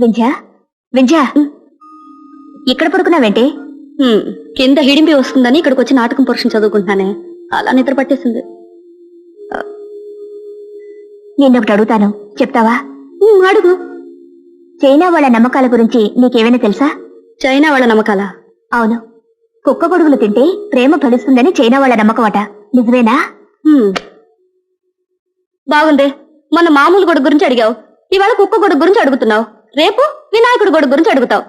వింధ్యా వింధ్యా ఇక్కడ పడుకున్నావేంటి? కింద హిడింపి వస్తుందని ఇక్కడికి వచ్చి నాటకం పురుషం చదువుకుంటున్నానే. అలా నిద్ర పట్టేసింది. నిన్నొకటి అడుగుతాను. చెప్తావా? అడుగు. చైనా వాళ్ళ నమ్మకాల గురించి నీకేమైనా తెలుసా? చైనా వాళ్ళ నమ్మకాల? అవును. కుక్క గొడుగులు తింటే ప్రేమ ఫలిస్తుందని చైనా వాళ్ళ నమ్మకం అట నిజమేనా. బాగుంది. మొన్న మామూలు గొడుగు గురించి అడిగావు. ఇవాళ కుక్క గొడుగు గురించి అడుగుతున్నావు. రేపు వినాయకుడు గొడుగు గురించి అడుగుతావు.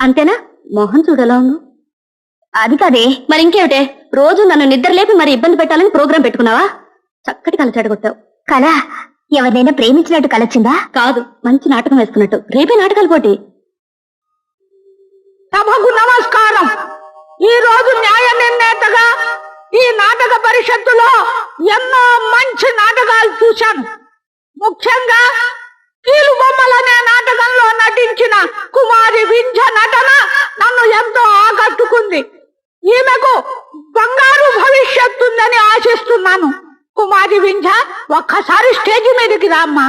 అంతేనా? మోహన్ చూడలా ఉంది. అది కాదే. మరి ఇంకేమిటే? రోజు నన్ను నిద్ర లేపి మరి ఇబ్బంది పెట్టాలని ప్రోగ్రాం పెట్టుకున్నావా? చక్కటి కల చెడగొట్టావు. కళ? ఎవరినైనా ప్రేమించినట్టు కలొచ్చిందా కాదు. మంచి నాటకం వేస్తున్నట్టు రేపే నాటకాలు పోటీ. సభకు నమస్కారం. ఈ రోజు న్యాయ నిర్ణేతగా ఈ నాటక పరిషత్తులో ఎన్నో మంచి నాటకాలు చూశాను. ముఖ్యంగా కీలు బొమ్మలనే నాటకంలో నటించిన కుమారి వింజ నటన నన్ను ఎంతో ఆకట్టుకుంది. ఈమెకు బంగారు భవిష్యత్తుందని ఆశిస్తున్నాను. కుమారి వింజ ఒక్కసారి స్టేజ్ మీదకి రామ్మా.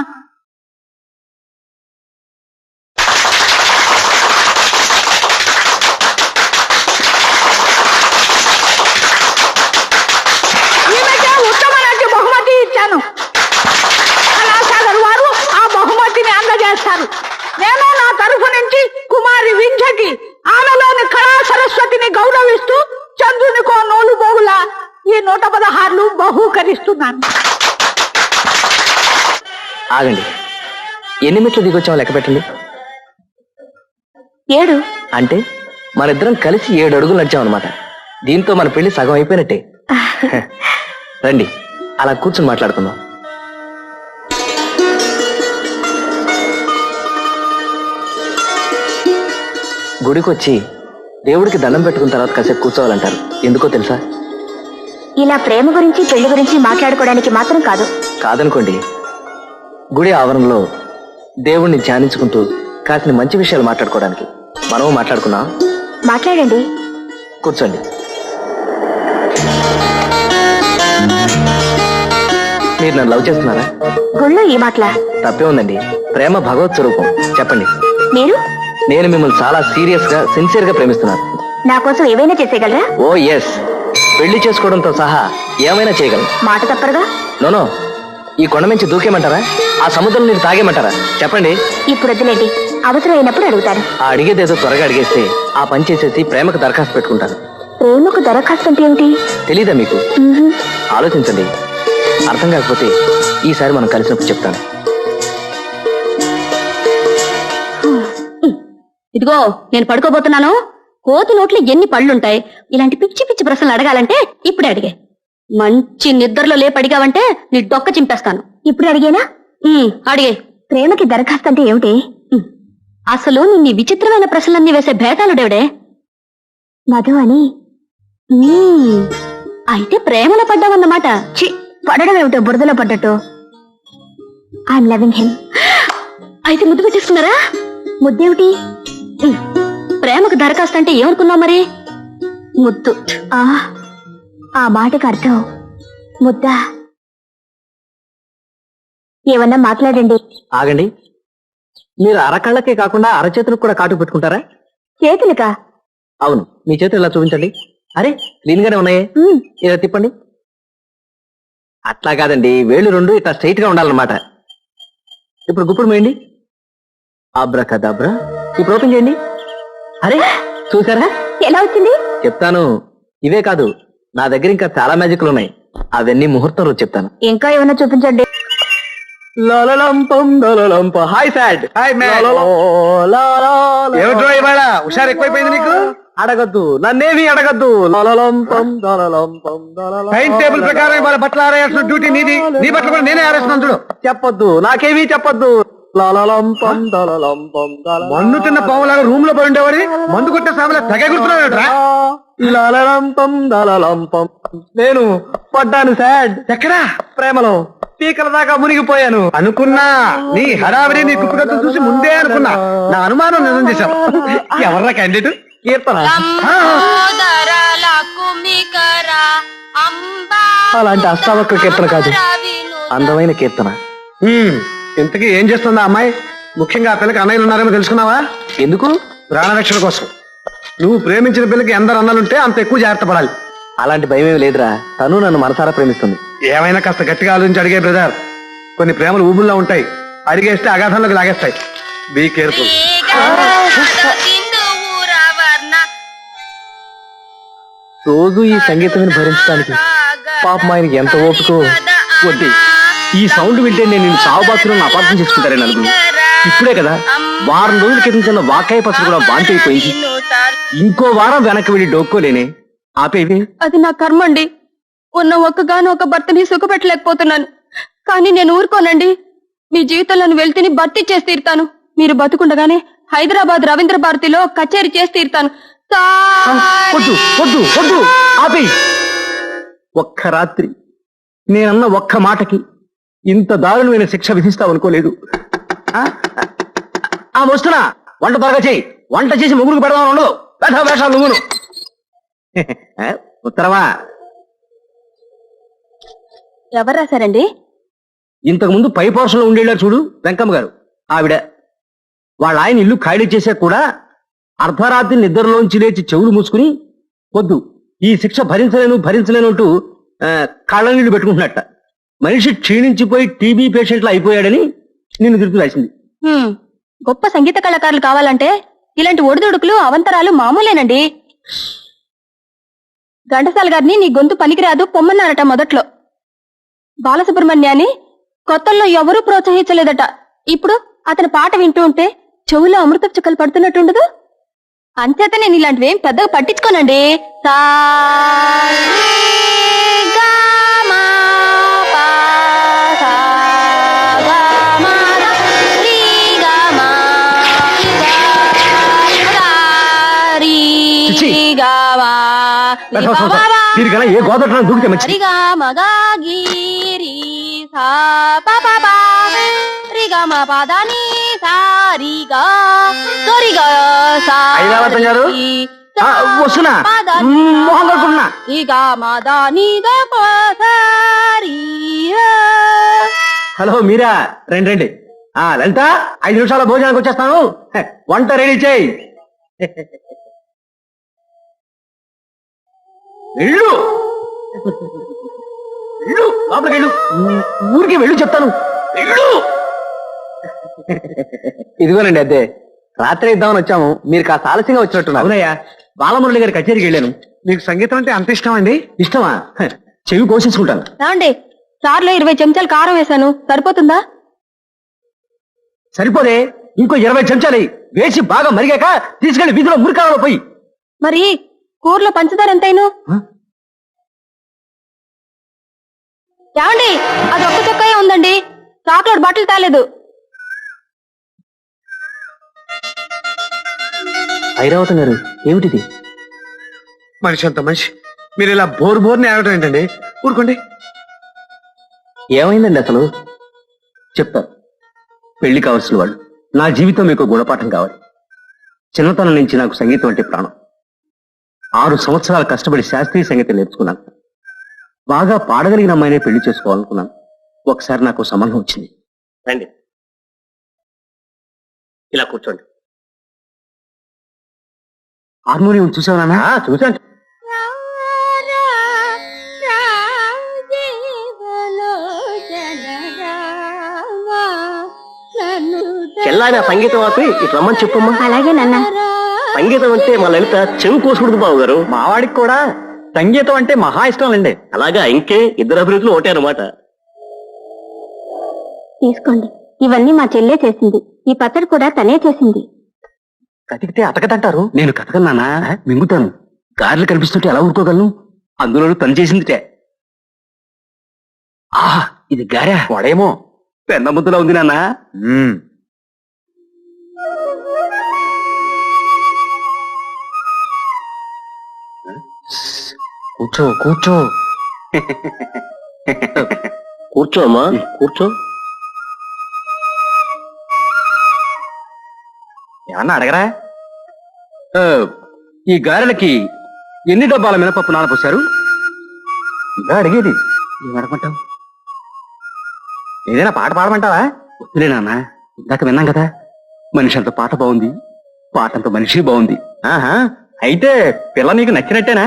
బహూకరిస్తున్నాను ఆగండి. ఎన్ని మెట్లు దిగొచ్చామో లెక్క పెట్టండి. ఏడు. అంటే మనిద్దరం కలిసి ఏడు అడుగులు నడిచామన్నమాట దీంతో మన పెళ్ళి సగం అయిపోయినట్టే. రండి. అలా కూర్చుని మాట్లాడుకుందాం. గుడికొచ్చి దేవుడికి దండం పెట్టుకున్న తర్వాత కాసేపు కూర్చోవాలంటారు. ఎందుకో తెలుసా? ఇలా ప్రేమ గురించి పెళ్ళి గురించి మాట్లాడుకోవడానికి మాత్రం కాదు. కాదనుకోండి. గుడి ఆవరణలో దేవుణ్ణి ధ్యానించుకుంటూ కాసిన మంచి విషయాలు మాట్లాడుకోవడానికి. మనము మాట్లాడుకున్నాం? మాట్లాడండి. కూర్చోండి. మీరు నన్ను లవ్ చేస్తున్నారా? గుళ్ళో ఈ మాటల? తప్పే ఉందండి. ప్రేమ భగవత్ స్వరూపం. చెప్పండి. మీరు? నేను మిమ్మల్ని చాలా సీరియస్గా సిన్సియర్గా ప్రేమిస్తున్నాను. నా కోసం ఏవైనా చేసేయగలరా? ఓ ఎస్ పెళ్ళి చేసుకోవడంతో సహా ఏమైనా చేయగలను. మాట తప్పరుగా? నోనో ఈ కొండ నుంచి దూకేమంటారా ఆ సముద్రం నీరు తాగేమంటారా చెప్పండి. ఇప్పుడు వద్దులేండి అవసరం అయినప్పుడు అడుగుతాను. ఆ అడిగేదేదో త్వరగా అడిగేస్తే ఆ పని చేసేసి ప్రేమకు దరఖాస్తు పెట్టుకుంటాను. ప్రేమకు దరఖాస్తు అంటే ఏమిటి? తెలీదా మీకు. ఆలోచించండి. అర్థం కాకపోతే ఈసారి మనం కలిసినప్పుడు చెప్తాను. ఇదిగో నేను పడుకోబోతున్నాను. కోతి నోట్లో ఎన్ని పళ్ళుంటాయి? ఇలాంటి పిచ్చి పిచ్చి ప్రశ్నలు అడగాలంటే ఇప్పుడే అడిగే. మంచి నిద్రలో లేపడిగావంటే నీ డొక్క చింపేస్తాను. ఇప్పుడు అడిగేనా? అడిగే. ప్రేమకి దరఖాస్తు అంటే ఏమిటి? ఉమ్. అసలు నిన్ను విచిత్రమైన ప్రశ్నలన్నీ వేసే భేటాలుడేవిడే మధు అని అయితే ప్రేమలో పడ్డావన్నమాట. చి పడడం ఏమిటో బురదలో పడ్డట్టు? ఐఎమ్ లవింగ్ హిమ్ అయితే ముద్దు పెట్టేసుకున్నారా? ముద్దేమిటి? ఉమ్, ప్రేమకు దరఖాస్తు అంటే ఏమనుకున్నావు మరి? ముద్దు. ఆ ఆ మాటకు అర్థం. ముద్ద. ఏమన్నా మాట్లాడండి. ఆగండి. మీరు అరకళ్ళకే కాకుండా అరచేతులకు కూడా కాటు పెట్టుకుంటారా? చేతులుగా అవును. మీ చేతులు ఇలా చూపించండి? అరే క్లీన్ గానే ఉన్నాయే? ఉమ్, ఇలా తిప్పండి. అట్లా కాదండి. వేళ్ళు రెండు ఇట్లా స్ట్రైట్గా ఉండాలన్నమాట. ఇప్పుడు గుప్పుడు మేయండి. అబ్రా కదబ్రా ఇప్పుడు ఓపెన్ చేయండి. అరే చూసారా? ఎలా వచ్చింది? చెప్తాను. ఇవే కాదు నా దగ్గర ఇంకా చాలా మ్యాజిక్లు ఉన్నాయి. అవన్నీ ముహూర్తం రోజు చెప్తాను. ఇంకా ఏమన్నా చూపించండి? హాయ్ సాడ్ హాయ్ ఏమిట్రో ఇవాళ? హుషారు ఎక్కువైపోయింది నీకు? అడగద్దు నన్నేమి అడగద్దు. లలలంపం, దలలంపం, దలలం. టైం టేబుల్ ప్రకారం ఇవాళ బట్టలు ఆరేయాల్సిన డ్యూటీ నీది. నీ బట్టలు కూడా నేనే ఆరేస్తున్నాను చూడు. చెప్పొద్దు నాకేమీ చెప్పొద్దు. మన్ను తిన్న పావులాగా రూమ్లో పడి ఉండేవాడి? మందు కొట్టే సామెలా తెగ గుర్తున్నావుట్రా? లలలంపం, దలలంపం. నేను పడ్డాను సాడ్. ఎక్కడా? ప్రేమలో పీకల దాకా మునిగిపోయాను. అనుకున్నా. నీ హడావిడి నీ కుప్పుగత్తు చూసి ముందే అనుకున్నా. నా అనుమానం నిజం చేశావు. ఎవర్రా క్యాండిడేట్ కీర్తన. అలాంటి అష్టావక్ర కీర్తన కాదు. అందమైన కీర్తన. ఇంతకీ ఏం చేస్తుందా అమ్మాయి? ముఖ్యంగా ఆ పిల్లకి అన్నయ్యలు ఉన్నారేమో తెలుసుకున్నావా? ఎందుకు? ప్రాణరక్షణ కోసం. నువ్వు ప్రేమించిన పిల్లకి ఎందరు అన్నలుంటే అంత ఎక్కువ జాగ్రత్త పడాలి. అలాంటి భయం ఏమీ లేదురా. తను నన్ను మనసారా ప్రేమిస్తుంది. ఏమైనా కాస్త గట్టిగా ఆలోచించి అడిగే బ్రదర్. కొన్ని ప్రేమలు ఊబుల్లో ఉంటాయి. అడిగేస్తే అగాధంలోకి లాగేస్తాయి. బీ కేర్ఫుల్ రోజు ఈ సంగీతం భరించడానికి పాపం ఆయనకి ఎంత ఓపికో? వద్ది. ఈ సౌండ్ వింటే నేను నిన్ను సాగుబాతులను అపార్థం చేసుకుంటారే నలుగురు. ఇప్పుడే కదా వారం రోజుల క్రితం చిన్న వాకాయ పసరు కూడా వాంతి అయిపోయింది. ఇంకో వారం వెనక్కి వెళ్ళి డొక్కోలేనే. ఆపేవి? అది నా కర్మ అండి. ఉన్న ఒక్కగాను ఒక భర్తని సుఖపెట్టలేకపోతున్నాను. కానీ నేను ఊరుకోనండి. మీ జీవితంలో వెళ్తిని భర్తీ చేసి తీరుతాను. మీరు బతుకుండగానే హైదరాబాద్ రవీంద్ర భారతిలో కచేరీ చేసి తీరుతాను. ఆపే ఒక్క రాత్రి నేనన్న ఒక్క మాటకి ఇంత దారుణమైన శిక్ష విధిస్తావు అనుకోలేదు. ఆ? వస్తున్నా. వంట త్వరగా చేయి. వంట చేసి ముగ్గురికి పెడదామని ఉండదు. వేషాలు వేషాలు నువ్వును. ఆ, ఉత్తరమా? ఎవరు రాశారండి? ఇంతకు ముందు పై పోర్షన్లో ఉండేళ్ళారు చూడు వెంకమ్మ గారు ఆవిడ. వాళ్ళ ఆయన ఇల్లు ఖాళీ చేశాక కూడా అర్ధరాత్రి నిద్రలోంచి లేచి చెవులు మూసుకుని వద్దు ఈ శిక్ష భరించలేను భరించలేను అంటూ కళ్ళ నీళ్ళు పెట్టుకుంటున్నట్ట. మనిషి క్షీణించిపోయి టీబీ పేషెంట్లు అయిపోయాడని నిన్ను తిరుపతి రాసింది. గొప్ప సంగీత కళాకారులు కావాలంటే ఇలాంటి ఒడిదుడుకులు అవంతరాలు మామూలేనండి. ఘంటసాల గారిని నీ గొంతు పనికిరాదు పొమ్మన్నారట మొదట్లో. బాలసుబ్రహ్మణ్యాన్ని కొత్తల్లో ఎవరూ ప్రోత్సహించలేదట. ఇప్పుడు అతని పాట వింటూ ఉంటే చెవులో అమృత చుక్కలు పడుతున్నట్టుండదు. అంచేత నేను ఇలాంటివేం పెద్దగా పట్టించుకోనండి. సా ఏ గోదట్లో దూకితే రిగా మగా గిరి సా రిగా మా పాదాని సరిగా సా ఐరావతం గారు? వస్తున్నా. మొహం మాదాని. హలో మీరా? రండి రండి. ఆ లలిత ఐదు నిమిషాల భోజనానికి వచ్చేస్తాను. వంట రెడీ చేయి. వెళ్ళు. వెళ్ళు. లోపలికి వెళ్ళు. ఊరికి వెళ్ళు చెప్తాను. వెళ్ళు. ఇదిగోనండి అదే. రాత్రి ఇద్దామని వచ్చాము. మీరు కాస్త ఆలస్యంగా వచ్చినట్టున్నారు. అవునయ్యా. బాలమురళి గారి కచేరీకి వెళ్ళాను. నీకు సంగీతం అంటే అంత ఇష్టం అండి? ఇష్టమా? చెవి కోసేసుకుంటాను ఏమండి చారులో ఇరవై చెంచాలు కారం వేశాను. సరిపోతుందా? సరిపోదే. ఇంకో ఇరవై చెంచాలి వేసి బాగా మరిగాక తీసుకెళ్ళి వీధిలో మురికాలలో పోయి. మరి కూరలో పంచదార ఎంతైను? ఏమండి అది ఒక్క చొక్కాయే ఉందండి. చాక్లెట్ బాటిల్ తాలేదు. ఐరావతం గారు ఏమిటిది? మనిషి అంత మనిషి. మీరు ఇలా బోర్ బోర్ని ఏడవటం ఏంటండి? ఊరుకోండి. ఏమైందండి అసలు? చెప్తా పెళ్ళి కావాల్సిన వాళ్ళు. నా జీవితం మీకు గుణపాఠం కావాలి. చిన్నతనం నుంచి నాకు సంగీతం అంటే ప్రాణం. ఆరు సంవత్సరాలు కష్టపడి శాస్త్రీయ సంగీతం నేర్చుకున్నాను. బాగా పాడగలిగిన అమ్మాయినే పెళ్ళి చేసుకోవాలనుకున్నాను. ఒకసారి నాకు సంబంధం వచ్చింది. రండి. ఇలా కూర్చోండి. హార్మోనియం చూసావా నాన్న? చూశాను. చెల్లాయిన సంగీతం ఆపి ఇటు రమ్మని చెప్పమ్మా. అలాగే నాన్న. సంగీతం అంటే మా లలిత చెవి కోసుకుడుదు బాబు గారు. మావాడికి కూడా సంగీతం అంటే మహా ఇష్టం అండి. అలాగా ఇంకే ఇద్దరు అభిరుచులు ఒకటే అనమాట తీసుకోండి. ఇవన్నీ మా చెల్లె చేసింది. ఈ పచ్చడి కూడా తనే చేసింది. కతికితే అతకదంటారు? నేను కతకన్నానా మింగుతాను. గారెలు కనిపిస్తుంటే ఎలా ఊరుకోగలను? అందులో పని చేసిందిటే. ఆహా ఇది గారె. వాడేమో. పెన్న ముద్దలో ఉంది నాన్న. కూర్చో కూర్చో. కూర్చో అమ్మా. కూర్చో. ఏమన్నా అడగరా? ఈ గారెలకి ఎన్ని డబ్బాల మినపప్పు నానపోశారు ఇలా అడిగేది. ఏం అడగమంటావు? ఏదైనా పాట పాడమంటావా? వద్దులే నాన్న ఇందాక విన్నాం కదా. మనిషి అంత పాట బాగుంది పాట అంత మనిషి బాగుంది. ఆహా అయితే పిల్ల నీకు నచ్చినట్టేనా.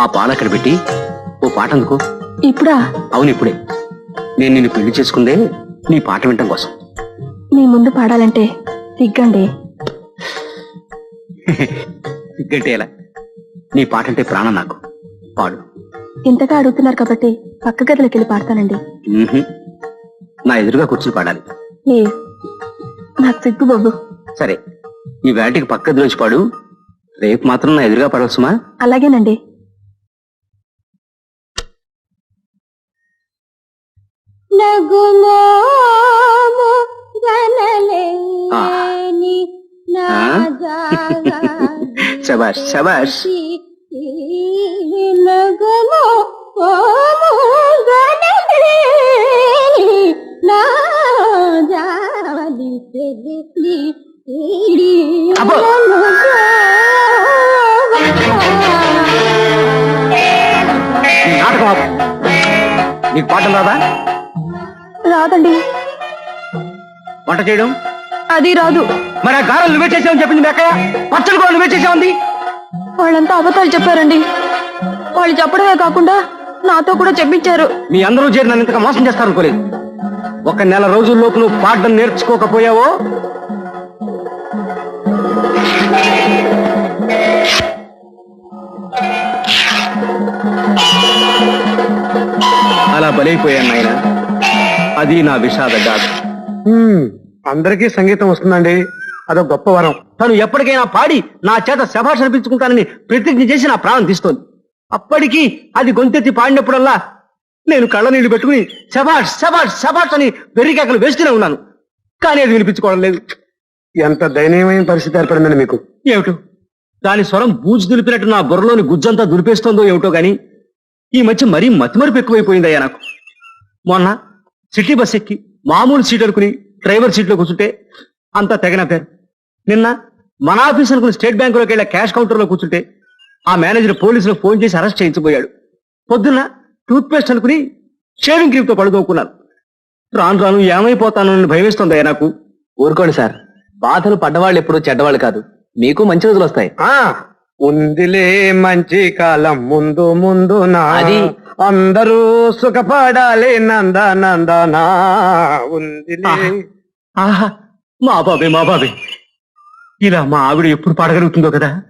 ఆ పాలు అక్కడ పెట్టి ఓ పాట అందుకో. ఇప్పుడా? అవును ఇప్పుడే. నేను నిన్ను పెళ్ళి చేసుకుందే నీ పాట వినటం కోసం. మీ ముందు పాడాలంటే సిగ్గండి సిగ్గంటే ఎలా? నీ పాట అంటే ప్రాణం నాకు. పాడు. ఇంతగా అడుగుతున్నారు కాబట్టి పక్క గదిలోకి వెళ్ళి పాడతానండి. నా ఎదురుగా కూర్చుని పాడాలి. ప్లీజ్ నాకు సిగ్గు బాబు. సరే ఈ వేటికి పక్క దోచి పాడు. రేపు మాత్రం నా ఎదురుగా పడవచ్చుమా అలాగేనండి? శబాష్ శబాష్ నీకు పాఠం రాదా రాదండి. వంట చేయడం? అది రాదు. మరి ఆ గారెలు నువ్వే చేసావని చెప్పింది మీ అక్కయ్య? పచ్చడి కూడా నువ్వే చేసావుంది? వాళ్ళంతా అబద్ధాలు చెప్పారండి. వాళ్ళు చెప్పడమే కాకుండా నాతో కూడా చెప్పించారు. మీ అందరూ చేరి నన్ను ఇంతగా మోసం చేస్తారనుకోలేదు. ఒక నెల రోజుల్లోపు నువ్వు పాడడం నేర్చుకోకపోయావో? అలా బలైపోయాను నాయన. అది నా విషాద గాథ అందరికీ సంగీతం వస్తుందండి. అదొక గొప్ప వరం. తను ఎప్పటికైనా పాడి నా చేత శభాష్ అనిపించుకుంటానని ప్రతిజ్ఞ చేసి నా ప్రాణం తీస్తోంది. అప్పటికి అది గొంతెత్తి పాడినప్పుడల్లా నేను కళ్ళ నీళ్ళు పెట్టుకుని శభాష్ శభాష్ శభాష్ అని వెర్రికేకలు వేస్తూనే ఉన్నాను. కానీ అది వినిపించుకోవడం లేదు. ఎంత దయనీయమైన పరిస్థితి ఏర్పడిందండి మీకు? ఏమిటో? దాని స్వరం బూజు దులిపినట్టు నా బుర్రలోని గుజ్జంతా దులిపేస్తోందో ఏమిటో గాని ఈ మధ్య మరీ మతిమరుపు ఎక్కువైపోయిందయ్యా నాకు. మొన్న సిటీ బస్ ఎక్కి మామూలు సీట్ అనుకుని డ్రైవర్ సీట్లో కూర్చుంటే అంతా తెగనప్పారు నిన్న మన ఆఫీస్ అనుకుని స్టేట్ బ్యాంకులోకి వెళ్ళే క్యాష్ కౌంటర్లో కూర్చుంటే ఆ మేనేజర్ పోలీసులకు ఫోన్ చేసి అరెస్ట్ చేయించబోయాడు. పొద్దున్న టూత్ పేస్ట్ అనుకుని షేవింగ్ క్రీమ్తో పడుకోకున్నాను. రాను రాను ఏమైపోతాను అని భయమేస్తోందయ్యా నాకు. ఊరుకోండి సార్. బాధలు పడ్డవాళ్ళు ఎప్పుడు చెడ్డవాళ్ళు కాదు. మీకు మంచి రోజులు వస్తాయి. ఆ ఉందిలే మంచి కాలం ముందు ముందు నా. అది- అందరూ సుఖపడాలి నంద నందనా. ఉందిలే. ఆహా. ఆహా మా బాబే మా బాబే. ఇలా మా ఆవిడ ఎప్పుడు పాడగలుగుతుందో కదా.